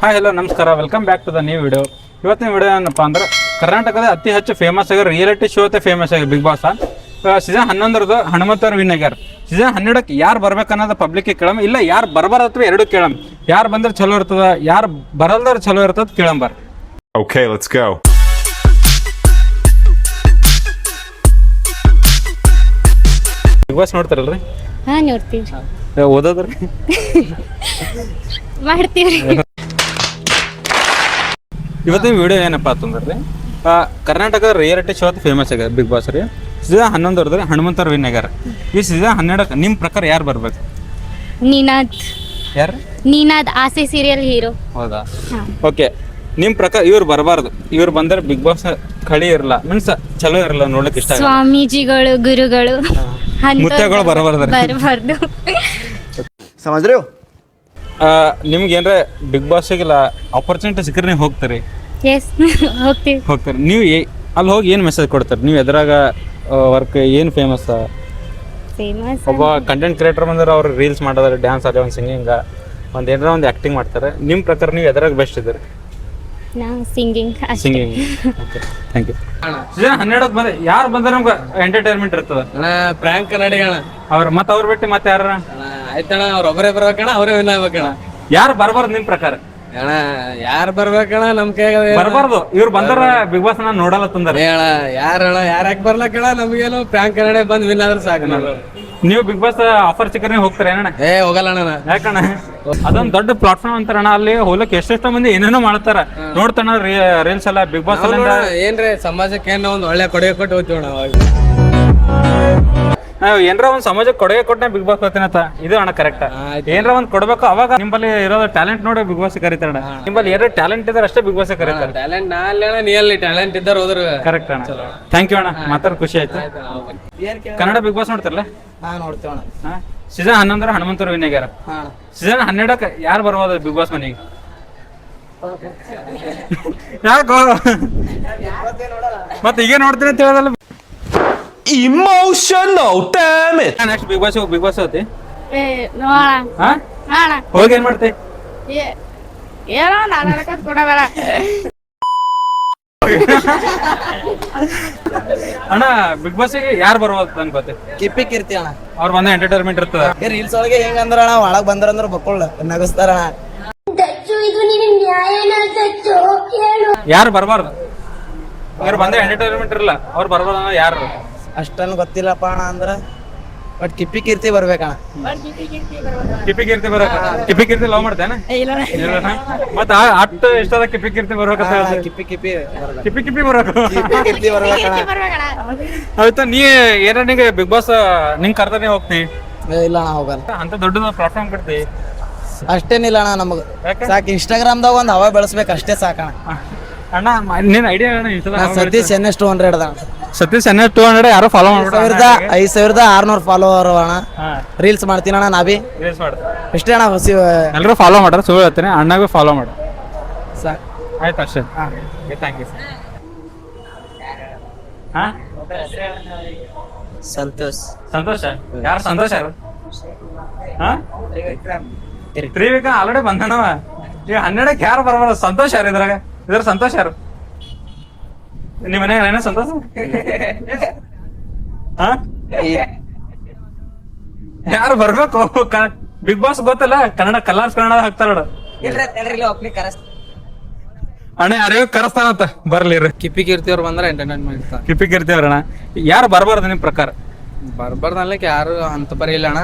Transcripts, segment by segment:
Hi hello ನಮಸ್ಕಾರ. Welcome back to the new video ಇವತ್ತಿನ video ಏನಪ್ಪ ಅಂದ್ರೆ ಕರ್ನಾಟಕದ ಅತಿ ಹೆಚ್ಚು ಫೇಮಸ್ ಆಗಿರೋ ರಿಯಾಲಿಟಿ ಶೋ ಅತ್ತೆ ಫೇಮಸ್ ಆಗಿರೋ ಬಿಗ್ ಬಾಸ್ ಸೀಸನ್ ಹನ್ನೊಂದರದು ಹನುಮಂತರ್ ವಿನ್ ಆಗ್ಯಾರ ಸೀಸನ್ ಹನ್ನೆರಡಕ್ಕೆ ಯಾರು ಬರ್ಬೇಕನ್ನೋದು ಪಬ್ಲಿಕ್ ಕೇಳಮ್. ಇಲ್ಲ ಯಾರು ಬರ್ಬಾರತ್ವ ಎರಡು ಕೇಳಮ್. ಯಾರು ಬಂದ್ರೆ ಚಲೋ ಇರ್ತದ ಯಾರು ಬರಲ್ದವ್ರು ಚಲೋ ಇರ್ತದ ಕೇಳಂಬರ್. Okay let's go Bigg Boss ನೋಡ್ತಾರಲ್ರಿ? ಹಾ ನೋಡ್ತೀವಿ ಓದೋದ್ರಿ? ಮಾಡ್ತೀವ್ರಿ. ಇವತ್ತಿನ ವಿಡಿಯೋ ಏನಪ್ಪ ಅಂತಂದ್ರೆ ಆ, ಕರ್ನಾಟಕದ ರಿಯಾಲಿಟಿ ಶೋ ಅಂತ ಫೇಮಸ್ ಆಗ್ಯದ ಬಿಗ್ ಬಾಸ್ ರೀ ಸೀಸನ್ ಹನ್ನೊಂದರದ್ರಿ ಹನುಮಂತರ ವಿನ್ ಆಗ್ಯಾರ ಈ ಸೀಸನ್ ಹನ್ನೆರಡಕ್ಕೆ ನಿಮ್ಮ ಪ್ರಕಾರ ಯಾರು ಬರ್ಬೇಕು ನೀನಾದ್ ಯಾರು ನೀನಾದ್ ಆಸೆ ಸೀರಿಯಲ್ ಹೀರೋ ಹೌದಾ ಓಕೆ ನಿಮ್ಮ ಪ್ರಕಾರ ಇವ್ರು ಬರಬಾರ್ದು ಇವ್ರು ಬಂದ್ರೆ ಬಿಗ್ ಬಾಸ್ ಕಳಿ ಇರಲ್ಲ ಮೀನ್ಸ್ ಚಲೋ ಇರಲ್ಲ ನೋಡ್ಲಿಕ್ಕೆ ಇಷ್ಟ ಆಗಲ್ಲ. ಸ್ವಾಮೀಜಿಗಳು ಗುರುಗಳು ಅಂಥವ್ರು ಮುತ್ಯಗಳು ಬರಬಾರ್ದ್ರಿ. ಬರಬಾರ್ದು समझ रहे हो ಆ, ನಿಮ್ಗೆ ಏನ್ರ ಬಿಗ್ ಬಾಸ್ಗೆಲ್ಲ ಆಪರ್ಚುನಿಟಿ ಸಿಕ್ಕರೆ ನೀವು ಹೋಗ್ತೀರಿ? ಎಸ್ ಹೋಗ್ತೀವಿ. ಹೋಗ್ತೀರಿ. ನೀವು ಏ- ಅಲ್ಲಿ ಹೋಗಿ ಏನು ಮೆಸೇಜ್ ಕೊಡ್ತಾರೆ? ನೀವು ಎದ್ರಾಗ ವರ್ಕ್ ಏನು ಫೇಮಸ್ ಫೇಮಸ್ ಒಬ್ಬ ಕಂಟೆಂಟ್ ಕ್ರಿಯೇಟರ್ ಬಂದ್ರೆ ಅವ್ರು ರೀಲ್ಸ್ ಮಾಡೋದಾರೆ ಡ್ಯಾನ್ಸ್ ಆಗಲಿ ಒಂದು ಸಿಂಗಿಂಗ ಒಂದು ಏನಾರ ಒಂದು ಆ್ಯಕ್ಟಿಂಗ್ ಮಾಡ್ತಾರೆ. ನಿಮ್ಮ ಪ್ರಕಾರ ನೀವು ಎದ್ರಾಗ ಬೆಸ್ಟ್ ಇದ್ದೀರಿ? ನಾ ಸಿಂಗಿಂಗ್ ಅಷ್ಟೇ. Singing okay thank you season ಹನ್ನೆರಡಕ್ಕೆ ಬಂದ್ರೆ ಯಾರು ಬಂದ್ರೆ ನಮ್ಗೆ ಎಂಟರ್ಟೈನ್ಮೆಂಟ್ ಇರ್ತದೆ? ಅಣ್ಣ ಪ್ರ್ಯಾಂಕ್ ಕನ್ನಡಿಗ ಅಣ್ಣ ಅವ್ರು ಮತ್ತೆ ಅವ್ರು ಬಿಟ್ಟು ಮತ್ತೆ ಯಾರ ಅಣ್ಣ ಆಯ್ತಣ್ಣ ಅವ್ರ ಒಬ್ಬರೇ ಬರ್ಬೇಕಣ ಅವರೇ ವಿನ್ ಆಗ್ಬೇಕಣ ಯಾರು ಬರ್ಬಾರ್ದು ನಿಮ್ ಪ್ರಕಾರ? ಅಣ್ಣ ಯಾರು ಬರ್ಬೇಕಣ ನಮ್ ಕೈಯಾಗ ಅದ ಏನ್- ಬರಬಾರ್ದು. ಇವ್ರು ಬಂದ್ರ ಬಿಗ್ ಬಾಸ್ ನಾನು ನೋಡಲ್ಲ ತಂದಾರೆ. ಏ ಅಣ್ಣ ಯಾರು ಯಾಕೆ ಬರ್ಲಕ್ಕಣ ನಮ್ಗೇನು? ಪ್ರ್ಯಾಂಕ್ ಕನ್ನಡ ಬಂದ್ ವಿನ್ ಆದ್ರೆ ಸಾಕು ನಾನು ನೀವು ಬಿಗ್ ಬಾಸ್ ಆಫರ್ ಚಿಕನ್ ಹೋಗ್ತಾರೆ ಏನಣ್ಣ? ಏ ಹೋಗಲ್ಲ ಅಣ್ಣ ನಾ. ಯಾಕಣ್ಣ? ಅದೊಂದ್ ದೊಡ್ಡ ಪ್ಲಾಟ್ಫಾರ್ಮ್ ಅಂತಾರಣ್ಣ ಅಲ್ಲಿ ಹೋಗ್ಲಕ್ ಎಷ್ಟೆಷ್ಟೋ ಮಂದಿ ಏನೇನೋ ಮಾಡ್ತಾರ. ನೋಡ್ತಾನ ರೀಲ್ಸ್ ಎಲ್ಲ ಬಿಗ್ ಬಾಸ್ ನಾವು ನೋಡೋಣ, ಏನ್ರಿ ಸಮಾಜಕ್ಕೆ ಏನೋ ಒಂದ್ ಒಳ್ಳೆ ಕೊಡುಗೆ ಕೊಟ್ಟು ಹೋಗ್ತೀವಿ ಅಣ್ಣ ಅವಾಗ. ನಾವ್ ಏನ್ರ ಒಂದ್ ಸಮಾಜಕ್ಕೆ ಕೊಡುಗೆ ಕೊಟ್ಟನೆ ಬಿಗ್ ಬಾಸ್ ಹೋಗ್ತೀನತ್ತ ಇದು ಅಣ್ಣ ಕರೆಕ್ಟ್ ಏನರ ಒಂದ್ ಕೊಡ್ಬೇಕು ಅವಾಗ ನಿಮ್ಮಲ್ಲಿ ಇರೋದು ಟ್ಯಾಲೆಂಟ್ ನೋಡಿ ಬಿಗ್ ಬಾಸ್ ಕರೀತಾರೆ ಅಣ್ಣ ನಿಮ್ಮಲ್ಲಿ ಎರಡು ಟ್ಯಾಲೆಂಟ್ ಇದ್ದಾರೆ ಅಷ್ಟೇ ಬಿಗ್ ಬಾಸ್ ಕರೀತಾರೆ. ಟ್ಯಾಲೆಂಟ್ ನಾ ಅಲ್ಲಿ ಅಣ್ಣ ನೀ ಅಲ್ಲಿ ಟ್ಯಾಲೆಂಟ್ ಇದ್ದಾರೆ ಹೋದ್ರು. ಕರೆಕ್ಟ್ ಅಣ್ಣ. ಥ್ಯಾಂಕ್ ಯು ಅಣ್ಣ. ಮಾತಾಡ್ ಖುಷಿ ಆಯ್ತು. ಕನ್ನಡ ಬಿಗ್ ಬಾಸ್ ನೋಡ್ತಾರಲ್ಲ ಹಾ ನೋಡ್ತೇವಣ ಸೀಸನ್ ಹನ್ನೊಂದರ ಹನುಮಂತರ ವಿನ್ ಆಗ್ಯಾರ. ಹಾ ಸೀಸನ್ ಹನ್ನೆರಡಕ್ಕೆ ಯಾರು ಬರ್ಬೋದು ಬಿಗ್ ಬಾಸ್ ಮನೆಗೆ? ಯಾಕೋ? ಮತ್ತೆ ಈಗ ನೋಡ್ತೀನಿ ಅಂತ ಹೇಳೋದಲ್ಲ Emotional, damage it! Next Bigg Boss Bigg Boss ಹೋತಿ ಏ ನೋಡ ಹಾ? ನೋಡ ಹೋಗಿ ಏನ್ ಮಾಡ್ತಿ? ಏನೋ ನಾನು ಕೊಡಬೇಡ. ಅಣ್ಣ ಬಿಗ್ ಬಾಸ್ ಯಾರು ಬರ್ಬೋದು ಅನ್ಕೋತಿ ಕಿಪ್ಪಿ ಕಿರ್ತಿ ಅಣ್ಣ. ಅವ್ರು ಬಂದ ಎಂಟರ್ಟೈನ್ಮೆಂಟ್ ಇರ್ತದ. ಏ ರೀಲ್ಸ್ ಒಳಗೆ ಹೆಂಗ ಅಂದ್ರ ಅಣ್ಣ ಒಳಗ್ ಬಂದ್ರ ಅಂದ್ರ ಬಕ್ಕೊಳ್ಳ ನಗಸ್ತಾರ ಯಾರು ಬರಬಾರ್ದು? ಇವ್ರು ಬಂದ ಎಂಟರ್ಟೈನ್ಮೆಂಟ್ ಇರಲ್ಲ ಅವ್ರು ಬರ್ಬಾರ್ದು ಯಾರು? ಅಷ್ಟನ್ ಗೊತ್ತಿಲ್ಲಪ್ಪ ಅಣ್ಣ ಅಂದ್ರ ಬಟ್ ಕಿಪ್ಪಿ ಕೀರ್ತಿ ಬರ್ಬೇಕಣ್ಣ. ಕಿಪಿ ಕೀರ್ತಿ ಬರಕ ಕಿಪಿ ಕೀರ್ತಿ ಲವ್ ಮಾಡ್ತೇನ ಮತ್ತ ಅಟ್ಟ ಇಷ್ಟದ ಕಿಪಿ ಕೀರ್ತಿ ಬರ್ಬೇಕಂತ ಹಾ, ಹೇಳ್ತಿ. ಕಿಪ್ಪಿ ಕಿಪ್ಪಿ ಬರ್ಬೇಕು ಕಿಪಿ ಕಿಪಿ ಬರಕ. ಕಿಪ್ಪಿ ಕಿರ್ತಿ ಬರ್ಬೇಕಣ್ಣ. ಆಯ್ತಾ ನೀ ಏನ ನಿಂಗೆ ಬಿಗ್ ಬಾಸ್ ನಿಂಗ್ ಕರ್ತಾನೆ ಹೋಗ್ತಿ? ಏ, ಇಲ್ಲ ಅಣ್ಣ ಹೋಗಲ್ಲ. ಅಂತ ದೊಡ್ಡದ ಪ್ಲಾಟ್ಫಾರ್ಮ್ ಕೊಡ್ತಿ ಅಷ್ಟೇನಿಲ್ಲ ಅಣ್ಣ ನಮಗ. ಯಾಕೆ? ಸಾಕ್ ಇನ್ಸ್ಟಾಗ್ರಾಮ್ದಾಗ ಒಂದ್ ಹವಾ ಬೆಳೆಸ್ಬೇಕು ಅಷ್ಟೇ ಸಾಕಣ ಅಣ್ಣ ಮ- ನಿನ್ ಐಡಿಯಾ ಅಣ್ಣ ನಾ Satish N S two hundred ಅಣ್ಣ. ಸತೀಶ್ ಎನ್ ಟೂ ಹಂಡ್ರೆಡ್ ಯಾರು ಫಾಲೋ ಸಾವಿರದ ಐದು ಸಾವಿರದ ಆರ್ನೂರು ಫಾಲೋವರ್ ಅಣ್ಣ. ರೀಲ್ಸ್ ಮಾಡ್ತೀನಿ ಅಣ್ಣ ನಾ ಬಿ ರೀಲ್ಸ್ ಮಾಡು ಇಷ್ಟೇ ಅಣ್ಣ ಹೊಸಿ ಎಲ್ಲರೂ ಫಾಲೋ ಮಾಡ್ರಿ ಸುಳ್ಳು ಹೇಳ್ತೀನಿ. ಅಣ್ಣಗೂ ಫಾಲೋ ಮಾಡಿ. ಆಯ್ತು ಅಷ್ಟೇ. ಥ್ಯಾಂಕ್ ಯು ಹಾ? ಸಂತೋಷ್. ಸಂತೋಷ? ಯಾರು ಸಂತೋಷ ಯಾರು? ಹಾ? ತ್ರಿವಿಕ ಆಲ್ರೆಡಿ ಬಂದನವ ಈಗ ಹನ್ನೆರಡಕ್ಕೆ ಯಾರು ಬರಬಾರ ಸಂತೋಷ ಯಾರು ಇದ್ರಾಗ? ಇದ್ರ ಸಂತೋಷ ಯಾರು? ನಿಮ್ಮ ಮನೆ ಏನೋ ಸಂತೋಷ? ಹಾ? ಯಾರು ಬರ್ಬೇಕು? ಬಿಗ್ ಬಾಸ್ ಗೊತ್ತಲ್ಲ? ಕನ್ನಡ ಕಲರ್ಸ್ ಕನ್ನಡ ಹಾಕ್ತಾರ ನೋಡು. ಅಣ್ಣ ಯಾರ್ಯಾವ ಕರೆಸ್ತಾನಂತ ಬರ್ಲಿ ಕಿಪ್ಪಿ ಕೀರ್ತಿ ಅವ್ರು ಬಂದ್ರೆ ಎಂಟರ್ಟೈನ್ಮೆಂಟ್ ಇರ್ತಾನೆ ಕಿಪ್ಪಿ ಅಣ್ಣ. ಯಾರು ಬರ್ಬಾರ್ದು ನಿಮ್ ಪ್ರಕಾರ? ಬರ್ಬಾರ್ದು ಅನ್ಲಿಕ್ಕೆ ಯಾರು ಅಂತ ಬರೀ ಇಲ್ಲ ಅಣ್ಣ.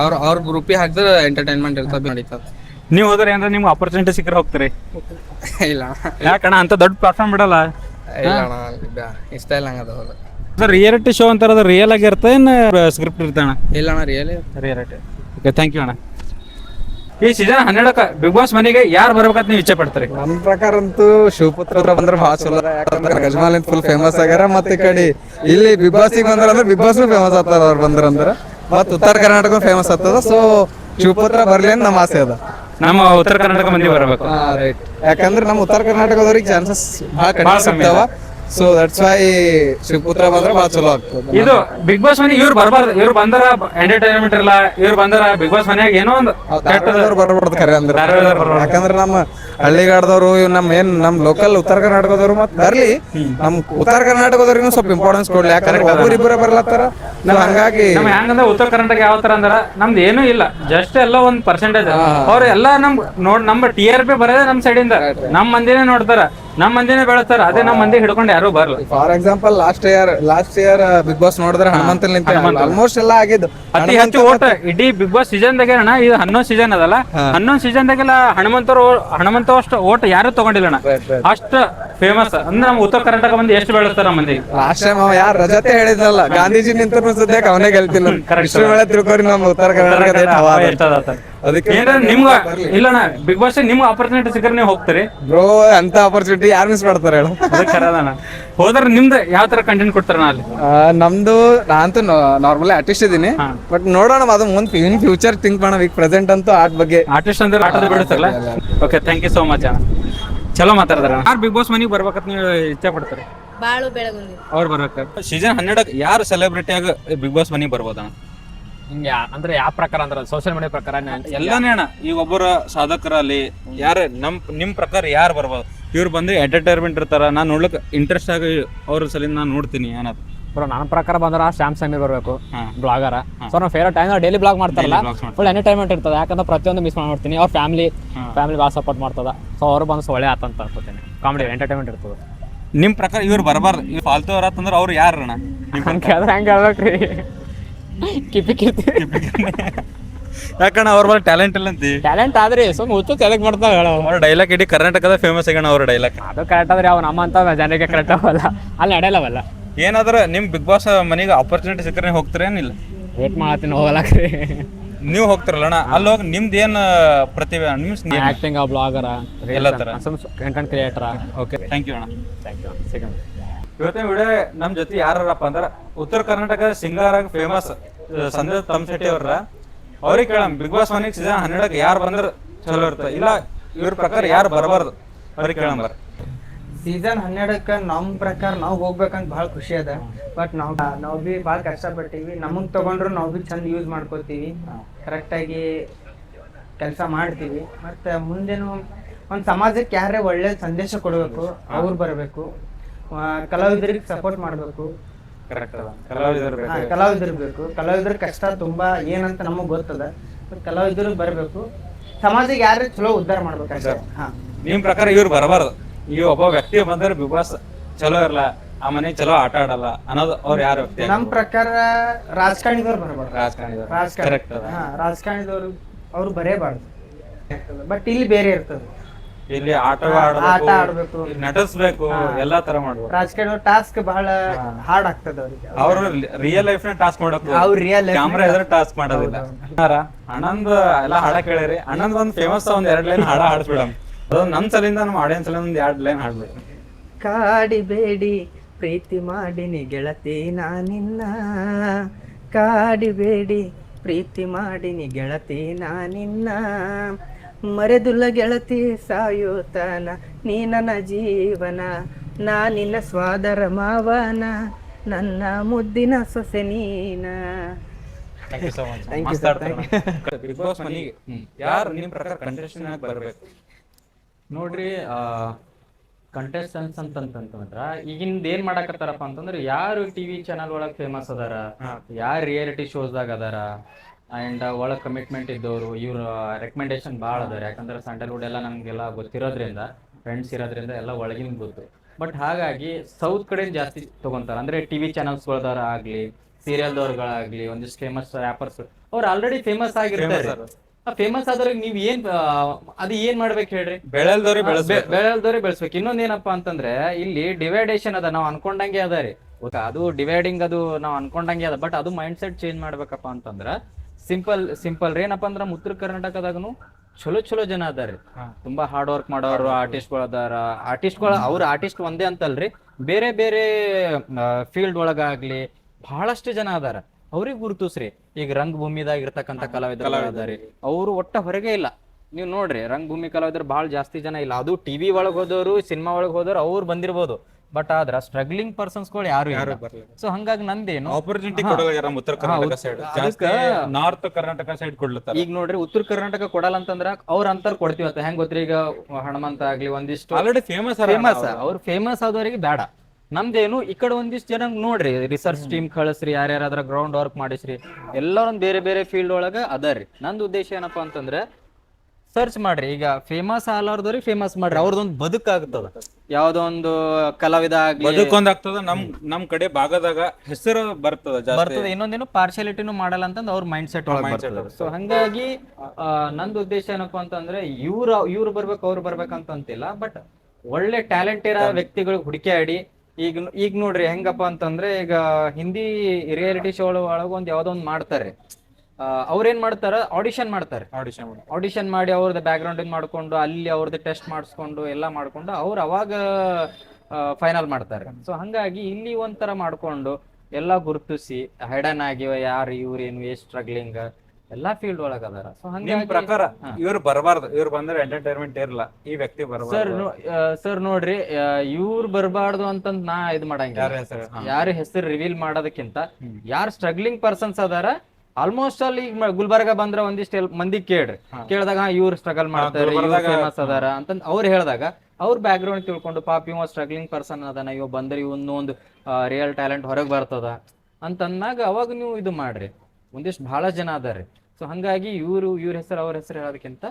ಅವ್ರ ಅವ್ರ ಗ್ರೂಪಿಗೆ ಹಾಕಿದ್ರೆ ಎಂಟರ್ಟೈನ್ಮೆಂಟ್ ಇರ್ತದೆ ನಡೀತದೆ. ನೀವು ಹೋದ್ರೆ ಏನಾರ ನಿಮ್ಗೆ ಆಪರ್ಚುನಿಟಿ ಸಿಕ್ಕರೆ ಹೋಗ್ತೀರಿ. ಇಲ್ಲ. ಅಣ್ಣ ಯಾಕಣ್ಣ ಅಂತ ದೊಡ್ಡ ಪ್ಲಾಟ್ಫಾರ್ಮ್ ಬಿಡಲ್ಲ? ಇಲ್ಲ ಅಣ್ಣ ಇಷ್ಟ ಇಲ್ಲ ಹಂಗದ ಹೋದ. ಸರ್ ರಿಯಾಲಿಟಿ ಶೋ ಅಂತಾರ ಅದು ರಿಯಲ್ ಆಗಿ ಇರುತ್ತೆ ಏನು ಸ್ಕ್ರಿಪ್ಟ್ ಇರುತ್ತೆ ಅಣ್ಣ? ಇಲ್ಲ ಅಣ್ಣ really reality okay thank you ಅಣ್ಣ. ಈ ಸೀಸನ್ ಹನ್ನೆರಡಕ್ಕೆ ಬಿಗ್ ಬಾಸ್ ಮನೆಗೆ ಯಾರು ಬರ್ಬೇಕಂತ ನೀವು ಇಚ್ಛೆ ಪಡ್ತೀರಿ? ನಮ್ ಪ್ರಕಾರ ಅಂತೂ ಶಿವಪುತ್ರ ಬಂದ್ರೆ ಭಾಳ ಚಲೋ ಅದ. ಯಾಕಂದ್ರೆ ಗಜಮಾಲ್ ಫುಲ್ ಫೇಮಸ್ ಆಗ್ಯಾರ ಮತ್ತೆ ಈ ಕಡೆ ಇಲ್ಲಿ ಬಿಗ್ ಬಾಸಿಗೆ ಬಂದ್ರ ಅಂದ್ರೆ ಬಿಗ್ ಬಾಸ್ ಫೇಮಸ್ ಆಗ್ತದ ಅವ್ರು ಬಂದ್ರಂದ್ರ ಮತ್ತೆ ಉತ್ತರ ಕರ್ನಾಟಕ ಫೇಮಸ್ ಆಗ್ತದ ಸೊ ಶಿವಪುತ್ರ ಬರ್ಲಿ ಅಂತ ನಮ್ಮ ಆಸೆ ಅದ. ನಮ್ಮ ಉತ್ತರ ಕರ್ನಾಟಕ ಮಂದಿ ಬರಬೇಕು. ರೈಟ್ ಯಾಕಂದ್ರೆ ನಮ್ಮ ಉತ್ತರ ಕರ್ನಾಟಕದವ್ರಿಗೆ ಚಾನ್ಸಸ್ ಬಹಳ ಕಡಿಮೆ ಕಮ್ಮಿ ಸಿಗ್ತಾವ. ಸೊ ದಟ್ಸ್ ವೈ ಶಿವಪುತ್ರ ಬಂದ್ರೆ ಬಹಳ ಚಲೋ ಆಗ್ತದೆ. ಇದು ಬಿಗ್ ಬಾಸ್ ಮನೆ ಇವ್ರು ಬರಬಾರ್ದು. ಇವ್ರು ಬಂದರ ಎಂಟರ್ಟೈನ್ಮೆಂಟ್ ಇರಲ್ಲ ಇವ್ರು ಬಂದರ ಬಿಗ್ ಬಾಸ್ ಮನೆಯಾಗ ಏನೋ ಒಂದು ಧಾರವಾಡದವ್ರು ಬರ್ಬಾರ್ದು ಖರೆ ಅಂದ್ರೆ. ಬರ್ಬಾರ್ದು. ಯಾಕಂದ್ರೆ ನಮ್ಮ ಹಳ್ಳಿಗಾಡದವ್ರು ಇವ್ ನಮ್ ಏನ್ ನಮ್ ಲೋಕಲ್ ಉತ್ತರ ಕರ್ನಾಟಕದವ್ರು ಮತ್ ಬರ್ಲಿ. ನಮ್ ಉತ್ತರ ಕರ್ನಾಟಕದವ್ರಿಗೂ ಸ್ವಲ್ಪ ಇಂಪಾರ್ಟೆನ್ಸ್ ಕೊಡ್ಲಿ. ಯಾಕಂದ್ರೆ ಒಬ್ಬರಿಬ್ಬರೇ ಬರ್ಲತ್ತಾರ. ನಾವ್ ಹಂಗಾಗಿ ನಮ್ ಹೆಂಗಂದ್ರ ಉತ್ತರ ಕರ್ನಾಟಕ ಯಾವ ತರ ಅಂದ್ರ ನಮ್ದು ಏನೂ ಇಲ್ಲ. ಜಸ್ಟ್ ಎಲ್ಲ ಒಂದ್ ಪರ್ಸೆಂಟೇಜ್ ಅವ್ರ ಎಲ್ಲ ನಮ್ ನೋಡ್ ನಮ್ಮ ಟಿ ಆರ್ ಪಿ ಬರೋದೇ ನಮ್ ಸೈಡ್ ಇಂದ. ನಮ್ ಮಂದಿನೇ ನೋಡ್ತಾರ. ನಮ್ ಮಂದಿನೇ ಬೆಳತಾರ ಅದೇ ನಮ್ ಮಂದಿ ಹಿಡ್ಕೊಂಡು ಯಾರು ಬರಲ್ಲ. For example last year last year Bigg Boss ನೋಡಿದ್ರೆ ಹನುಮಂತ ನಿಂತ ಆಲ್ಮೋಸ್ಟ್ ಎಲ್ಲ ಆಗಿದ್ದು. ಅತಿ ಹೆಚ್ಚು ಓಟ್ ಇಡೀ ಬಿಗ್ ಬಾಸ್ ಸೀಸನ್ ದಾಗ ಇದು ಹನ್ನೊಂದ್ ಸೀಸನ್ ಅದಲ್ಲ. ಹನ್ನೊಂದ್ ಸೀಸನ್ ದಾಗೆಲ್ಲ ಹನುಮಂತರು ಹನುಮಂತ ಅಷ್ಟು ಓಟ್ ಯಾರು ತಗೊಂಡಿಲ್ಲ ಅಣ್ಣ ಅಷ್ಟ ಫೇಮಸ್ ಅಂದ್ರೆ ನಮ್ಮ ಉತ್ತರ ಕರ್ನಾಟಕ ಮಂದಿ ಎಷ್ಟು ಬೆಳೆಸ್ತಾರ ಮಂದಿ ಲಾಸ್ಟ್ ಟೈಮ್ ಅವ ಯಾರು ರಜತೆ ಹೇಳಿದ್ನಲ್ಲ ಗಾಂಧೀಜಿ ನಿಂತರು ಸದ್ಯಕ್ಕೆ ಅವನೇ ಗೆಲ್ತಿಲ್ಲ. ಇಷ್ಟು ವೇಳೆ ತಿಳ್ಕೊರಿ ನಮ್ಮ ಉತ್ತರ ಕರ್ನಾಟಕ. ಅದಕ್ಕೆ ನಿಮ್ಗ ಇಲ್ಲಣ್ಣ ಬಿಗ್ ಬಾಸ್ ನಿಮ್ಗೆ ಆಪರ್ಚುನಿಟಿ ಸಿಕ್ಕರೆ ನೀವು ಹೋಗ್ತೀರಿ. ಬ್ರೋ ಅಂತ ಆಪರ್ಚುನಿಟಿ ಯಾರು ಮಿಸ್ ಮಾಡ್ತಾರೆ ಹೇಳು. ಅದಣ್ಣ ಹೋದ್ರ ನಿಮ್ದು ಯಾವ ತರ ಕಂಟೆಂಟ್ ಕೊಡ್ತಾರ ನಾ ಅಲ್ಲಿ? ನಮ್ದು ನಾನಂತೂ ನಾರ್ಮಲಿ ಆರ್ಟಿಸ್ಟ್ ಇದೀನಿ. ಬಟ್ ನೋಡೋಣ ಅದು ಮುಂದೆ ಇನ್ ಫ್ಯೂಚರ್ ಥಿಂಕ್ ಮಾಡೋಣ ಈಗ ಪ್ರೆಸೆಂಟ್ ಅಂತೂ ಆರ್ಟ್ ಬಗ್ಗೆ. ಆರ್ಟಿಸ್ಟ್ ಅಂದ್ರೆ ಆಟದ ಬಿಡುತ್ತಲ್ಲ? Okay thank you so much ಅಣ್ಣ. ಚಲೋ ಮಾತಾಡ್ತಾರ ಯಾರು ಬಿಗ್ ಬಾಸ್ ಮನೆಗೆ ಬರ್ಬೇಕಂತ ನೀವು ಇಚ್ಛೆ ಪಡ್ತಾರೆ? ಬಾಳು ಬೆಳಗುಂದಿ. ಅವ್ರು ಬರ್ಬೇಕು. ಸೀಸನ್ ಹನ್ನೆರಡಕ್ಕೆ ಯಾರು ಸೆಲೆಬ್ರಿಟಿ ಆಗ ಬಿಗ್ ಬಾಸ್ ಮನೆಗೆ ಬರ್ಬೋದಣ್ಣ ಹಿಂಗೆ ಅಂದ್ರೆ ಯಾವ ಪ್ರಕಾರ ಅಂದ್ರೆ ಸೋಷಿಯಲ್ ಮೀಡಿಯಾ ಪ್ರಕಾರ ಎಲ್ಲಾನೇ ಅಣ್ಣ ಈಗ ಒಬ್ಬರ ಸಾಧಕರಲ್ಲಿ ಯಾರ ನಮ್ ನಿಮ್ ಪ್ರಕಾರ ಯಾರು ಬರ್ಬೋದು? ಇವ್ರು ಬಂದು ಎಂಟರ್ಟೈನ್ಮೆಂಟ್ ಇರ್ತಾರ ನಾನು ನೋಡ್ಲಿಕ್ಕೆ ಇಂಟ್ರೆಸ್ಟ್ ಆಗಿ ಅವ್ರ ಸಲಿಂದ ನಾನು ನೋಡ್ತೀನಿ ಅನ್ನೋದು ಬ್ರೋ ನನ್ನ ಪ್ರಕಾರ ಬಂದ್ರ ಶ್ಯಾಮ್ ಸಮೀರ್ ಬರಬೇಕು ಬ್ಲಾಗರ್ ಸೊ ನಮ್ಮ ಫೇವ್ರೇಟ್ ಟೈಮ್ ಡೈಲಿ ಬ್ಲಾಗ್ ಮಾಡ್ತಾರಲ್ಲ. ಫುಲ್ ಎಂಟರ್ಟೈನ್ಮೆಂಟ್ ಇರ್ತದೆ. ಯಾಕಂದ್ರೆ ಪ್ರತಿಯೊಂದು ಮಿಸ್ ಮಾಡ್ತೀನಿ ಅವ್ರ ಫ್ಯಾಮಿಲಿ ಫ್ಯಾಮಿಲಿ ಭಾಳ ಸಪೋರ್ಟ್ ಮಾಡ್ತದ. ಸೊ ಅವರು ಬಂದು ಒಳ್ಳೆ ಒಳ್ಳೆ ಆತಂತ ಅನ್ಕೋತೀನಿ. ಕಾಮಿಡಿ ಎಂಟರ್ಟೈನ್ಮೆಂಟ್ ಇರ್ತದೆ. ನಿಮ್ ಪ್ರಕಾರ ಇವ್ರು ಬರಬಾರ್ದು. ಇವ್ರು ಫಾಲ್ತು ಅವ್ರ ಅವ್ರು ಯಾರು ಅಣ್ಣ ಕೇಳಿದ್ರೆ ಹಂಗೆ ಹೇಳ್ಬೇಕ್ರಿ ಕಿಪಿ ಕಿಪಿ ಯಾಕಣ್ಣ ಅವ್ರ ಮೇಲೆ ಟ್ಯಾಲೆಂಟ್ ಇಲ್ಲ ಅಂತಿ? ಟ್ಯಾಲೆಂಟ್ ಆದ್ರಿ ಸುಮ್ಮನೆ ಹುಚ್ಚು ಸೆಲೆಕ್ಟ್ ಮಾಡ್ತಾರೆ ಅವ್ರ ಡೈಲಾಗ್ ಇಡೀ ಕರ್ನಾಟಕದ ಫೇಮಸ್ ಆಗ್ಯಣ ಅವ್ರ ಡೈಲಾಗ್ ಅದು ಕರೆಕ್ಟ್ ಆದ್ರೆ ನಮ್ಮ ನಮ್ಮಂತ ಜನರಿಗೆ ಕರೆಕ್ಟ್ ಅವಲ್ಲ ಅಲ್ಲಿ ನಡೆಯಲ್ಲವಲ್ಲ ಏನಾದ್ರ ನಿಮ್ ಬಿಗ್ ಬಾಸ್ ಮನೆಗೆ ಆಪರ್ಚುನಿಟಿ ಸಿಕ್ಕರೆ ಹೋಗ್ತಿರೇನಿಲ್ಲ ವೇಟ್ ಮಾಡತ್ತೀನಿ ಹೋಗಲಾಕ್ರಿ ನೀವು ಹೋಗ್ತಿರಲ್ಲ ಅಣ್ಣ ಅಲ್ಲಿ ಹೋಗಿ ನಿಮ್ದು ಏನ್ ಪ್ರತಿಭೆ ನಿಮ್ ಆಕ್ಟಿಂಗ್ ಬ್ಲಾಗರ ಎಲ್ಲ ಥರ content creator okay thank you ಅಣ್ಣ. ಥ್ಯಾಂಕ್ ಯು ಸಿಗಂಡ್ ಇವತ್ತಿನ ವಿಡಿಯೋ ನಮ್ ಜೊತೆ ಯಾರಪ್ಪ ಅಂದ್ರ ಉತ್ತರ ಕರ್ನಾಟಕ ಸಿಂಗರ್ ಆಗಿ ಫೇಮಸ್ ಸಂದೇಶ್ ತಮ್ಶೆಟ್ಟಿ ಅವ್ರ ಅವ್ರಿಗೆ ಕೇಳಮ್ ಬಿಗ್ ಬಾಸ್ ಮನೆಗೆ ಸೀಸನ್ ಹನ್ನೆರಡಕ್ಕೆ ಯಾರು ಬಂದ್ರೆ ಚಲೋ ಇರ್ತದೆ ಇಲ್ಲ ಇವ್ರ ಪ್ರಕಾರ ಯಾರು ಬರಬಾರ್ದು? ಅವ್ರಿಗೆ ಕೇಳಂಬರ್ ಬರ್. ಸೀಸನ್ ಹನ್ನೆರಡಕ್ಕೆ ನಮ್ಮ ಪ್ರಕಾರ ನಾವು ಹೋಗ್ಬೇಕಂತ ಭಾಳ ಖುಷಿ ಅದ. ಬಟ್ ನಾವು ನಾವು ಬಿ ಬಹಳ ಕಷ್ಟ ಪಟ್ಟಿವಿ ನಮಗ್ ತಗೊಂಡ್ರು ನಾವು ಬಿ ಚಂದ ಯೂಸ್ ಮಾಡ್ಕೋತೀವಿ. ಕರೆಕ್ಟಾಗಿ ಕೆಲಸ ಮಾಡ್ತೀವಿ. ಮತ್ತು ಮುಂದೇನು ಒಂದು ಸಮಾಜಕ್ಕೆ ಯಾರೇ ಒಳ್ಳೆ ಸಂದೇಶ ಕೊಡಬೇಕು ಅವ್ರು ಬರಬೇಕು. ಕಲಾವಿದರಿಗೆ ಸಪೋರ್ಟ್ ಮಾಡಬೇಕು. ಕಲಾವಿದರು ಬೇಕು. ಕಲಾವಿದರು ಕಷ್ಟ ತುಂಬಾ ಏನಂತ ನಮಗೆ ಗೊತ್ತದ. ಕಲಾವಿದರು ಬರಬೇಕು. ಸಮಾಜಕ್ಕೆ ಯಾರು ಚಲೋ ಉದ್ಧಾರ ಮಾಡ್ಬೇಕು ಹಾಂ. ನಿಮ್ ಪ್ರಕಾರ ಇವ್ರು ಬರಬಾರ್ದು. ಈ ಒಬ್ಬ ವ್ಯಕ್ತಿ ಬಂದ್ರೆ ಬಿಗ್ ಬಾಸ್ ಚಲೋ ಇರಲ್ಲ ಆ ಮನೆ ಚಲೋ ಆಟ ಆಡಲ್ಲ ಅನ್ನೋದು ಅವ್ರು ಯಾರು ವ್ಯಕ್ತಿ ನಮ್ ಪ್ರಕಾರ ರಾಜಕಾರಣಿದವ್ರು ಬರಬಾರ್ದು. ರಾಜಕಾರಣಿದವ್ರು. ರಾಜಕಾರಣ ಕರೆಕ್ಟ್ ಅದ ಹಾ ರಾಜಕಾರಣಿದವರು ಅವ್ರು ಬರೇಬಾರ್ದು ಬಟ್ ಇಲ್ಲಿ ಬೇರೆ ಇರ್ತದೆ. ಇಲ್ಲಿ ಆಟ ಆಟ ಆಡಬೇಕು. ಆಡ್ಬೇಕು. ನಟಿಸ್ಬೇಕು ಎಲ್ಲಾ ತರ ಮಾಡ್ಬೇಕು ರಾಜಕಾರಣ ಟಾಸ್ಕ್ ಬಹಳ ಹಾರ್ಡ್ ಆಗ್ತದೆ ಅವರಿಗೆ. ಅವರು ರಿಯಲ್ ಲೈಫ್ನ ಟಾಸ್ಕ್ ಮಾಡಬೇಕು ಅವ್ರು ರಿಯಲ್ life ಕ್ಯಾಮ್ರಾ ಎದುರು ಟಾಸ್ಕ್ ಮಾಡೋದಿಲ್ಲ. ಅಣ್ಣಂದ್ ಎಲ್ಲ ಹಾಡ ಕೇಳಿರಿ. ಅಣ್ಣಂದ್ ಒಂದ್ ಫೇಮಸ್ ಒಂದ್ ಎರಡ್ ಲೈನ್ ಹಾಡ ಹಾಡ್ಸ್ಬಿಡಮ್. ಅದು ನಮ್ ಸಲಿಂದ ನಮ್ಮ ಆಡಿಯನ್ಸ್ ಸಲ ಒಂದು ಎರಡು ಲೈನ್ ಹಾಡ್ಬೇಕು. ಕಾಡಿಬೇಡಿ ಪ್ರೀತಿ ಮಾಡಿನಿ ಗೆಳತಿ ನಾನಿನ್ನ ಕಾಡಿಬೇಡಿ ಪ್ರೀತಿ ಮಾಡಿನಿ ಗೆಳತಿ ನಾನಿನ್ನ ಮರೆದುಲ್ಲ ಗೆಳತಿ ಸಾಯೋತನ ನೀ ನನ್ನ ಜೀವನ ನಾ ನಿನ್ನ ಸ್ವಾದರ ಮಾವನ ನನ್ನ ಮುದ್ದಿನ ಸೊಸೆ ನೀನ. Thank you so much Bigg Boss ಮನಿ ಯಾರು ನಿಮ್ಮ ಪ್ರಕಾರ ಕಂಟೆಸ್ಟೆಂಟ್ ಆಗಿ ಬರ್ಬೇಕು? ನೋಡ್ರಿ ಕಂಟೆಸ್ಟೆನ್ಸ್ ಅಂತಂತಂದ್ರ ಈಗಿಂದ ಏನ್ ಮಾಡಾಕತ್ತಾರಪ್ಪ ಅಂತಂದ್ರೆ ಯಾರು ಟಿವಿ ಚಾನಲ್ ಒಳಗ್ ಫೇಮಸ್ ಅದಾರ ಯಾರು ರಿಯಾಲಿಟಿ ಶೋಸ್ದಾಗ ಅದಾರ ಅಂಡ್ ಒಳಗ್ ಕಮಿಟ್ಮೆಂಟ್ ಇದ್ದವರು ಇವ್ರ ರೆಕಮೆಂಡೇಶನ್ ಭಾಳ ಅದಾರ. ಯಾಕಂದ್ರೆ ಸ್ಯಾಂಡಲ್ವುಡ್ ಎಲ್ಲ ನಮ್ಗೆಲ್ಲ ಗೊತ್ತಿರೋದ್ರಿಂದ ಫ್ರೆಂಡ್ಸ್ ಇರೋದ್ರಿಂದ ಎಲ್ಲ ಒಳಗಿನ ಗೊತ್ತು. ಬಟ್ ಹಾಗಾಗಿ ಸೌತ್ ಕಡೆ ಜಾಸ್ತಿ ತಗೊಂತಾರ. ಅಂದ್ರೆ ಟಿವಿ ಚಾನಲ್ಸ್ಗಳದಾರ ಆಗ್ಲಿ ಸೀರಿಯಲ್ದವ್ರುಗಳಾಗ್ಲಿ ಒಂದಿಷ್ಟು ಫೇಮಸ್ ರ್ಯಾಪರ್ಸ್ ಅವ್ರು ಆಲ್ರೆಡಿ ಫೇಮಸ್ ಆಗಿರ್ತಾರೆ. ಫೇಮಸ್ ಆದ್ರೆ ನೀವ್ ಏನ್ ಅದು ಏನ್ ಮಾಡ್ಬೇಕು ಹೇಳ್ರಿ? ಬೆಳಲ್ದವ್ರಿ ಬೆಳೆಸ್ಬೇಕು. ಬೆಳೆದವ್ರೆ ಬೆಳೆಸ್ಬೇಕು. ಇನ್ನೊಂದ್ ಏನಪ್ಪಾ ಅಂತಂದ್ರೆ ಇಲ್ಲಿ ಡಿವೈಡೇಷನ್ ಅದ ನಾವ್ ಅನ್ಕೊಂಡಂಗೆ ಅದ ರೀ. ಅದು ಡಿವೈಡಿಂಗ್ ಅದು ನಾವ್ ಅನ್ಕೊಂಡಂಗೆ ಅದ ಬಟ್ ಅದು ಮೈಂಡ್ ಸೆಟ್ ಚೇಂಜ್ ಮಾಡ್ಬೇಕಪ್ಪ ಅಂತಂದ್ರ ಸಿಂಪಲ್ ಸಿಂಪಲ್ ರೀ. ಏನಪ್ಪಾ ಅಂದ್ರ ಉತ್ತರ ಕರ್ನಾಟಕದಾಗನು ಚಲೋ ಚಲೋ ಜನ ಅದಾರಿ ತುಂಬಾ ಹಾರ್ಡ್ ವರ್ಕ್ ಮಾಡೋರು ಆರ್ಟಿಸ್ಟ್ಗಳು ಅದಾರ. ಆರ್ಟಿಸ್ಟ್ಗಳು ಅವ್ರ ಆರ್ಟಿಸ್ಟ್ ಒಂದೇ ಅಂತಲ್ರಿ. ಬೇರೆ ಬೇರೆ ಫೀಲ್ಡ್ ಒಳಗಾಗ್ಲಿ ಬಹಳಷ್ಟು ಜನ ಅದಾರ. ಅವ್ರಿಗೆ ಗುರುತಿಸ್ರಿ. ಈಗ ರಂಗಭೂಮಿದಾಗ ಇರ್ತಕ್ಕಂಥ ಕಲಾವಿದರು ಅವರು ಒಟ್ಟ ಹೊರಗೆ ಇಲ್ಲ. ನೀವು ನೋಡ್ರಿ ರಂಗಭೂಮಿ ಕಲಾವಿದರು ಬಹಳ ಜಾಸ್ತಿ ಜನ ಇಲ್ಲ. ಅದು ಟಿವಿ ಒಳಗೆ ಹೋದವರು ಸಿನಿಮಾ ಒಳಗೆ ಹೋದವ್ರು ಅವ್ರು ಬಂದಿರ್ಬೋದು. ಬಟ್ ಆದ್ರ ಸ್ಟ್ರಗ್ಲಿಂಗ್ ಪರ್ಸನ್ಸ್ಗಳು ಯಾರು ಯಾರು ಇಲ್ಲ. ಬರ್ಲಿಲ್ಲ. ಸೊ ಹಂಗಾಗಿ ನಂದೇನು? ಆಪರ್ಚುನಿಟಿ. ಉತ್ತರ Karnataka side north Karnataka side ಕೊಡ್ಲತ್ತ ಈಗ ನೋಡ್ರಿ ಉತ್ತರ ಕರ್ನಾಟಕ ಕೊಡಲ್ಲ ಅಂತಂದ್ರ ಅವ್ರ ಅಂತಾರ ಕೊಡ್ತೀವಿ ಅಂತ. ಹೆಂಗ್ ಗೊತ್ತ್ರಿ ಈಗ ಹನುಮಂತ ಆಗ್ಲಿ ಒಂದಿಷ್ಟು ಆಲ್ರೆಡಿ ಫೇಮಸ್ ಫೇಮಸ್ ಅವ್ರು. ಫೇಮಸ್ ಆದವರಿಗೆ ಬೇಡ. ನಮ್ದೇನು ಈ ಕಡೆ ಒಂದಿಷ್ಟು ಜನ ನೋಡ್ರಿ ರಿಸರ್ಚ್ ಟೀಮ್ ಕಳಿಸ್ರಿ ಯಾರ್ಯಾರ ಗ್ರೌಂಡ್ ವರ್ಕ್ ಮಾಡಿಸ್ರಿ ಎಲ್ಲರೂ ಬೇರೆ ಬೇರೆ ಫೀಲ್ಡ್ ಒಳಗ ಅದರಿ ನಂದು ಉದ್ದೇಶ ಏನಪ್ಪಾ ಅಂತಂದ್ರೆ ಸರ್ಚ್ ಮಾಡ್ರಿ. ಈಗ ಫೇಮಸ್ ಆಲಾರ್ದವ್ರಿಗೆ ಫೇಮಸ್ ಮಾಡ್ರಿ. ಅವ್ರದೊಂದು ಬದುಕಾಗ್ತದ ಯಾವ್ದೋ ಒಂದು ಕಲಾವಿದ ಆಗ್ಲಿ ಬದುಕೊಂದ್ ಆಗ್ತದ ನಮ್ ನಮ್ ಕಡೆ ಭಾಗದಾಗ ಹೆಸರು ಬರ್ತದ ಜಾಸ್ತಿ. ಬರ್ತದೆ. ಇನ್ನೊಂದೇನು ಪಾರ್ಶಾಲಿಟಿನೂ ಮಾಡಲ್ಲ ಅಂತಂದ್ ಅವ್ರ ಮೈಂಡ್ ಸೆಟ್ ಒಳಗೆ ಬರ್ತದೆ. ಸೊ ಹಂಗಾಗಿ ಆ, ನಂದು ಉದ್ದೇಶ ಏನಪ್ಪಾ ಅಂತಂದ್ರೆ ಇವ್ರ ಇವ್ರು ಬರ್ಬೇಕು ಅವ್ರು ಬರ್ಬೇಕಂತ ಅಂತಿಲ್ಲ ಬಟ್ ಒಳ್ಳೆ ಟ್ಯಾಲೆಂಟ್ ಇರೋ ವ್ಯಕ್ತಿಗಳಿಗೆ ಹುಡುಕಾಡಿ ಈಗ ಈಗ ನೋಡ್ರಿ ಹೆಂಗಪ್ಪ ಅಂತಂದ್ರೆ ಈಗ ಹಿಂದಿ ರಿಯಾಲಿಟಿ ಶೋ ಒಳಗ ಒಂದ್ ಯಾವ್ದೋ ಒಂದ್ ಮಾಡ್ತಾರೆ. ಅವ್ರೇನ್ ಮಾಡ್ತಾರ? ಆಡಿಷನ್ ಮಾಡ್ತಾರೆ. ಆಡಿಷನ್ ಮಾಡಿ ಆಡಿಷನ್ ಮಾಡಿ ಅವ್ರದ್ದು ಬ್ಯಾಕ್ಗ್ರೌಂಡ್ ಮಾಡ್ಕೊಂಡು ಅಲ್ಲಿ ಅವ್ರದ್ದು ಟೆಸ್ಟ್ ಮಾಡಿಸ್ಕೊಂಡು ಎಲ್ಲ ಮಾಡ್ಕೊಂಡು ಅವ್ರ ಅವಾಗ ಫೈನಲ್ ಮಾಡ್ತಾರೆ. ಸೊ ಹಂಗಾಗಿ ಇಲ್ಲಿ ಒಂಥರ ಮಾಡ್ಕೊಂಡು ಎಲ್ಲ ಗುರುತಿಸಿ ಹೈಡನ್ ಆಗಿವ ಯಾರು ಇವ್ರೇನು ಎಷ್ಟು ಸ್ಟ್ರಗ್ಲಿಂಗ್ ಎಲ್ಲಾ ಫೀಲ್ಡ್ ಒಳಗ ಅದಾರ. ಸೊ ನಿಮ್ ಪ್ರಕಾರ ಇವ್ರು ಬರಬಾರ್ದು ಇವ್ರು ಬಂದ್ರೆ ಎಂಟರ್ಟೈನ್ಮೆಂಟ್ ಇರಲ್ಲ ಈ ವ್ಯಕ್ತಿ ಸರ್ ಬರಬಾರ್ದು ಸರ್ ನೋಡ್ರಿ ಇವ್ರು ಬರಬಾರ್ದು ಅಂತಂದ್ ನಾ ಇದ್ ಯಾರ ಮಾಡಂಗಿಲ್ಲ ಹೆಸರು. ಯಾರ ಹೆಸರು ರಿವೀಲ್ ಮಾಡೋದಕ್ಕಿಂತ ಯಾರು ಸ್ಟ್ರಗ್ಲಿಂಗ್ ಪರ್ಸನ್ಸ್ ಅದಾರ ಆಲ್ಮೋಸ್ಟ್ ಅಲ್ಲಿ ಈಗ ಮ- ಗುಲ್ಬರ್ಗ ಬಂದ್ರ ಒಂದಿಷ್ಟು ಎಲ್- ಮಂದಿ ಕೇಳ್ರಿ. ಕೇಳಿದಾಗ ಇವ್ರು ಸ್ಟ್ರಗಲ್ ಮಾಡ್ತಾರೆ ಇವ್ರು ಫೇಮಸ್ ಅದಾರ ಅಂತಂದ್ ಅವ್ರು ಹೇಳಿದಾಗ ಅವ್ರ ಬ್ಯಾಕ್ ಗ್ರೌಂಡ್ ತಿಳ್ಕೊಂಡು ಪಾಪ ಇವ ಸ್ಟ್ರಗ್ಲಿಂಗ್ ಪರ್ಸನ್ ಅದಾನ ಇವ ಬಂದ್ರೆ ಇವನು ಒಂದು ರಿಯಲ್ ಟ್ಯಾಲೆಂಟ್ ಹೊರಗೆ ಬರ್ತದ ಅಂತ ಅಂದಾಗ ಅವಾಗ ನೀವು ಇದು ಮಾಡ್ರಿ. ಒಂದಿಷ್ಟು ಬಹಳ ಜನ ಅದಾರಿ ಸೊ ಹಂಗಾಗಿ ಇವರು ಇವ್ರ ಹೆಸರು ಅವ್ರ ಹೆಸರು ಹೇಳೋದಕ್ಕಿಂತ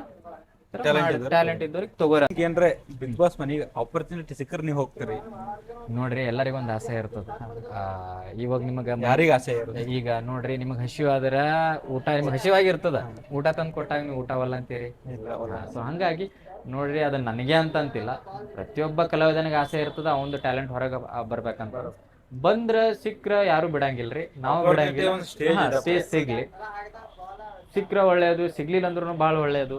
ಟ್ಯಾಲೆಂಟ್ ಇದ್ದವ್ರಿಗೆ ತಗೋರ. ಏನ್ರೆ ಬಿಗ್ ಬಾಸ್ ಮನೆಗೆ ಆಪರ್ಚುನಿಟಿ ಸಿಕ್ಕರೆ ನೀವು ಹೋಗ್ತೀರಿ. ನೋಡ್ರಿ ಎಲ್ಲರಿಗೊಂದು ಆಸೆ ಇರ್ತದ. ಆ, ಇವಾಗ ನಿಮಗ ಯಾರಿಗೆ ಆಸೆ ಇರೋದು ಈಗ ನೋಡ್ರಿ ನಿಮಗ್ ಹಸಿವಾದ್ರ ಆದ್ರ ಊಟ ನಿಮ್ಗೆ ಹಸಿವಾಗಿರ್ತದ. ಊಟ ತಂದು ಕೊಟ್ಟಾಗ ನೀವು ಊಟವಲ್ಲ ಅಂತೀರಿ? ಸೊ ಹಂಗಾಗಿ ನೋಡ್ರಿ ಅದು ನನಗೆ ಅಂತ ಅಂತಿಲ್ಲ. ಪ್ರತಿಯೊಬ್ಬ ಕಲಾವಿದನಿಗೆ ಆಸೆ ಇರ್ತದ ಅವಂದು ಟ್ಯಾಲೆಂಟ್ ಹೊರಗೆ ಬರ್ಬೇಕಂತ. ಬಂದ್ರ ಸಿಕ್ರ ಯಾರು ಬಿಡಂಗಿಲ್ರಿ. ನಾವು ಬಿಡಂಗಿಲ್ಲ. ಒಂದು ಸ್ಟೇಜ್ ಸಿಗ್ಲಿ. ಸಿಕ್ರ ಒಳ್ಳೇದು ಸಿಗ್ಲಿಲ್ಲ ಅಂದ್ರೂ ಬಹಳ ಒಳ್ಳೇದು.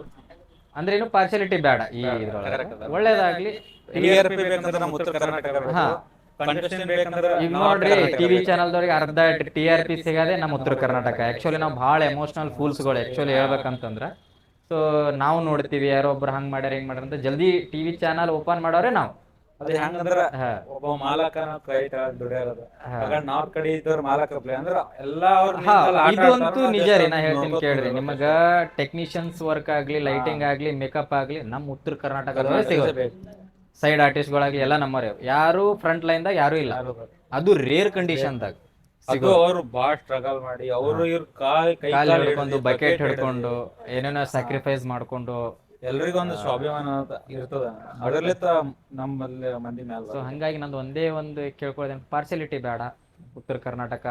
ಅಂದ್ರೆ ಏನು ಪಾರ್ಶಾಲಿಟಿ ಬೇಡ ಈ ಇದ್ರೊಳಗೆ. ಒಳ್ಳೇದಾಗ್ಲಿ. ಹಾ. ಈಗ ನೋಡ್ರಿ ಟಿವಿ ಚಾನಲ್ ಚಾನಲ್ದವ್ರಿಗೆ ಅರ್ಧ ಟಿ ಆರ್ ಪಿ ಸಿಗದೆ ನಮ್ಮ ಉತ್ತರ ಕರ್ನಾಟಕ. ಆಕ್ಚುಲಿ ನಾವು ಭಾಳ ಎಮೋಷನಲ್ ಫೂಲ್ಸ್ಗಳು ಆಕ್ಚುಲಿ ಹೇಳ್ಬೇಕಂತಂದ್ರ. ಸೊ ನಾವು ನೋಡ್ತೀವಿ ಯಾರೋ ಒಬ್ರು ಹಂಗ್ ಮಾಡ್ಯಾರ ಹಿಂಗ್ ಮಾಡ್ಯಾರ ಅಂತ ಜಲ್ದಿ ಟಿವಿ ಚಾನಲ್ ಓಪನ್ ಮಾಡೋರೆ ನಾವು. ಅದು ಹೆಂಗಂದ್ರ ಒಬ್ಬ ಮಾಲಕನ ಕೈ ಕೆಳಗ್ ದುಡಿಯೋದು ಆಗ ನಾರ್ತ್ ಕಡೆ ಇದ್ದವ್ರ ಮಾಲಕ ಪ್ಲೇ ಅಂದ್ರ ಎಲ್ಲಾ ಹಾ ನಿಂತಲ್ಲಿ ಆಟ ಇದು ನಿಜ ರೀ ನಾ ಹೇಳ್ತೀನಿ ಕೇಳ್ರಿ. ನಿಮಗ ಟೆಕ್ನಿಷಿಯನ್ಸ್ ವರ್ಕ್ ಆಗ್ಲಿ ಲೈಟಿಂಗ್ ಆಗ್ಲಿ ಮೇಕಪ್ ಆಗ್ಲಿ ನಮ್ಮ ಉತ್ತರ ಕರ್ನಾಟಕ ಸೈಡ್ ಸೈಡ್ ಆರ್ಟಿಸ್ಟ್ಗಳಾಗ್ಲಿ ಎಲ್ಲ ನಮ್ಮರೇ ಯಾರು ಫ್ರಂಟ್ ಲೈನ್ ದಾಗ ಯಾರು ಇಲ್ಲ. ಅದು ರೇರ್ ಕಂಡೀಷನ್ದಾಗ ಅದು ಅವ್ರು ಬಾಳ ಸ್ಟ್ರಗಲ್ ಮಾಡಿ ಅವರು ಇವ್ರ ಕಾಲ್ ಕೈ ಕಾಲ್ ಹಿಡ್ಕೊಂಡು ಬಕೆಟ್ ಹಿಡ್ಕೊಂಡು ಏನೇನೋ ಸ್ಯಾಕ್ರಿಫೈಸ್ ಮಾಡ್ಕೊಂಡು ಎಲ್ರಿಗೂ ಒಂದು ಸ್ವಾಭಿಮಾನ ಅಂತ ಇರ್ತದ. ಅದರ್ಲಿತ್ತ ನಮ್ಮಲ್ಲಿ ಮಂದಿ ಮ್ಯಾಲ ಸೊ ಹಂಗಾಗಿ ನಂದು ಒಂದೇ ಒಂದು ಕೇಳ್ಕೊಳ್ಳೋದೇನು ಪಾರ್ಶಾಲಿಟಿ ಬೇಡ. ಉತ್ತರ ಕರ್ನಾಟಕ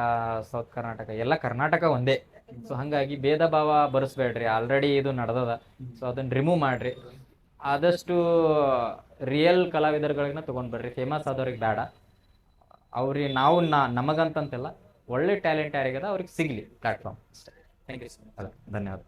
ಸೌತ್ ಕರ್ನಾಟಕ ಎಲ್ಲ ಕರ್ನಾಟಕ ಒಂದೇ. ಸೊ ಹಂಗಾಗಿ ಭೇದ ಭಾವ ಬರಸ್ಬೇಡ್ರಿ. ಆಲ್ರೆಡಿ ಇದು ನಡೆದದ. ಸೊ ಅದನ್ನ ರಿಮೂವ್ ಮಾಡ್ರಿ. ಆದಷ್ಟು ರಿಯಲ್ ಕಲಾವಿದರುಗಳನ್ನ ತಗೊಂಡ್ ಬರ್ರಿ ಫೇಮಸ್ ಆದವ್ರಿಗೆ ಬೇಡ. ಅವ್ರಿಗೆ ನಾವು ನಾ ನಮಗಂತಂತಿಲ್ಲ. ಒಳ್ಳೆ ಟ್ಯಾಲೆಂಟ್ ಯಾರಿಗದ ಅವ್ರಿಗೆ ಸಿಗ್ಲಿ ಪ್ಲಾಟ್ಫಾರ್ಮ್ ಅಷ್ಟೇ. ಥ್ಯಾಂಕ್ ಯು ಧನ್ಯವಾದ.